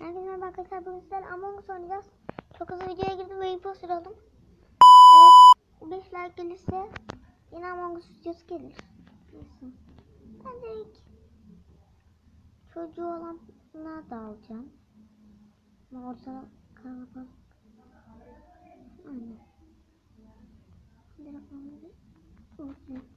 Herkese merhaba arkadaşlar. Bugün sizlerle Among Us oynayacağız. Çok hızlı videoya girdim ve imposter oldum. Evet. 5 like gelirse yine Among Us videosu gelir. Ben de ilk çocuğu olanına da alacağım. Ama ortada kalabalık. Aynen. Direkt onları unutmayın.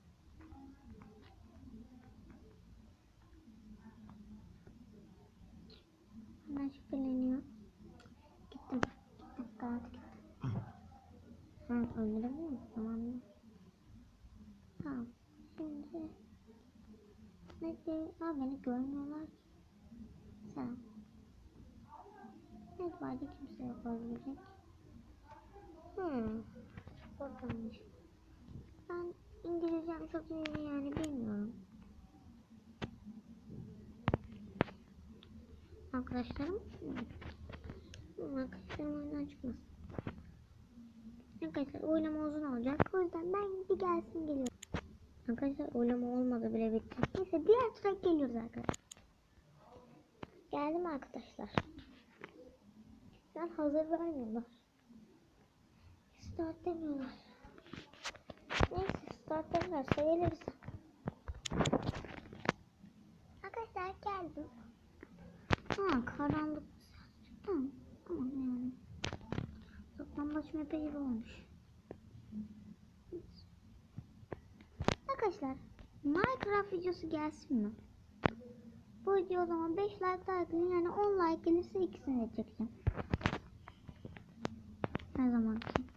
Öldürebilir? Tamam mı? Tamam. Şimdi ne diyor? Aa beni görmüyorlar. Sen. Evet vardı kimse yok öldürecek. Hmm. Buradanmış. Ben İngilizcem çok iyi yani bilmiyorum. Arkadaşlarım. Arkadaşlarım oyundan çıkmasın. Arkadaşlar oylama uzun olacak. O yüzden ben bir gelsin geliyorum. Arkadaşlar oylama olmadı bile bitti. Neyse diğer tura geliyoruz arkadaşlar. Geldim arkadaşlar. An hazır vermiyorlar. Start demiyorlar. Neyse start demiyorsa geliriz. Arkadaşlar geldim. Ha karanlık Tamam. Tamam yani. Gibi olmuş. Arkadaşlar Minecraft videosu gelsin mi? Bu video o zaman 5 like daha ekleyin yani 10 like gelirse ikisini de çekeceğim. Her zamanki. Turuncu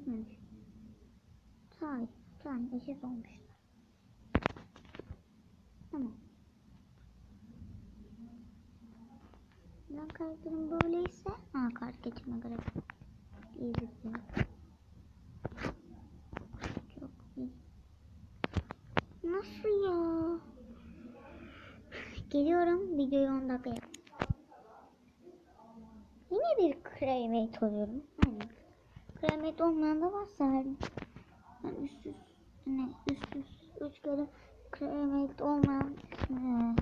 gitmemiş. Say, say, eşit olmuşlar. Tamam. Ben karakterim böyleyse, ha kart geçirme gerek. İyi bir şey. Çok iyi. Nasıl ya? Geliyorum videoyu 10 dakika yap. Yine bir cremate oluyorum. Aynen. Cremate olmayan da varsa ben üst üstüne üst üst üç kere cremate olmayan ee,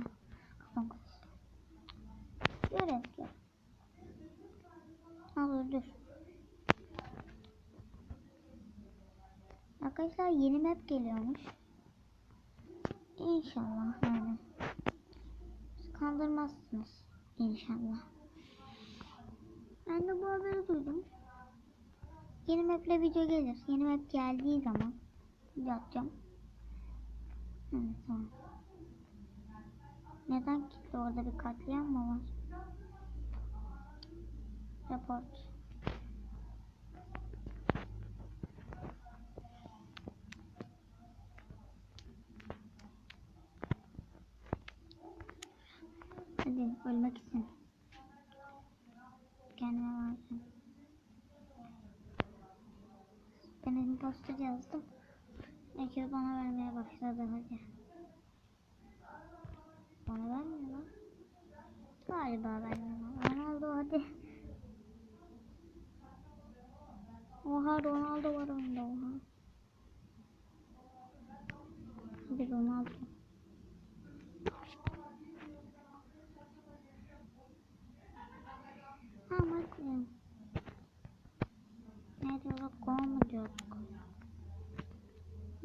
kafam karıştı. Görev gel. Al dur. Arkadaşlar yeni map geliyormuş. İnşallah yani. Kandırmazsınız. İnşallah. Ben de bu haberi duydum. Yeni maple video gelir. Yeni map geldiği zaman video atacağım. Evet tamam. Neden kilitli orada bir katliam mı var? Report. Hadi ölmek için. Kendime verdim. Ben imposter yazdım. Ekip bana vermeye başladı hadi. Bana vermiyor lan. Galiba vermiyor. Ronaldo hadi. Oha Ronaldo var oyunda oha. Hadi Ronaldo.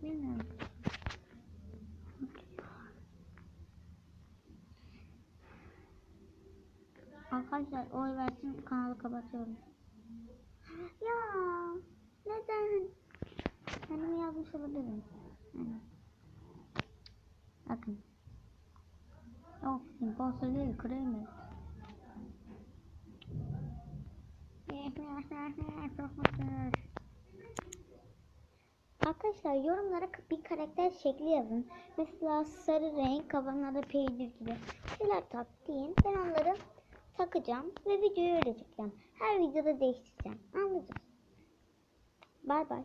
Bilmiyorum. Arkadaşlar oy versin kanalı kapatıyorum. Ya neden? Kendimi yazmış olabilirim. Yani. Bakın. Yok imposter değil kremi. Çok mutluyum. Arkadaşlar yorumlara bir karakter şekli yazın. Mesela sarı renk, kafanın adı peynir gibi. Şeyler tak deyin. Ben onları tak bakacağım ve videoyu öyle çekeceğim. Her videoda değiştireceğim. Anladınız? Bay bay.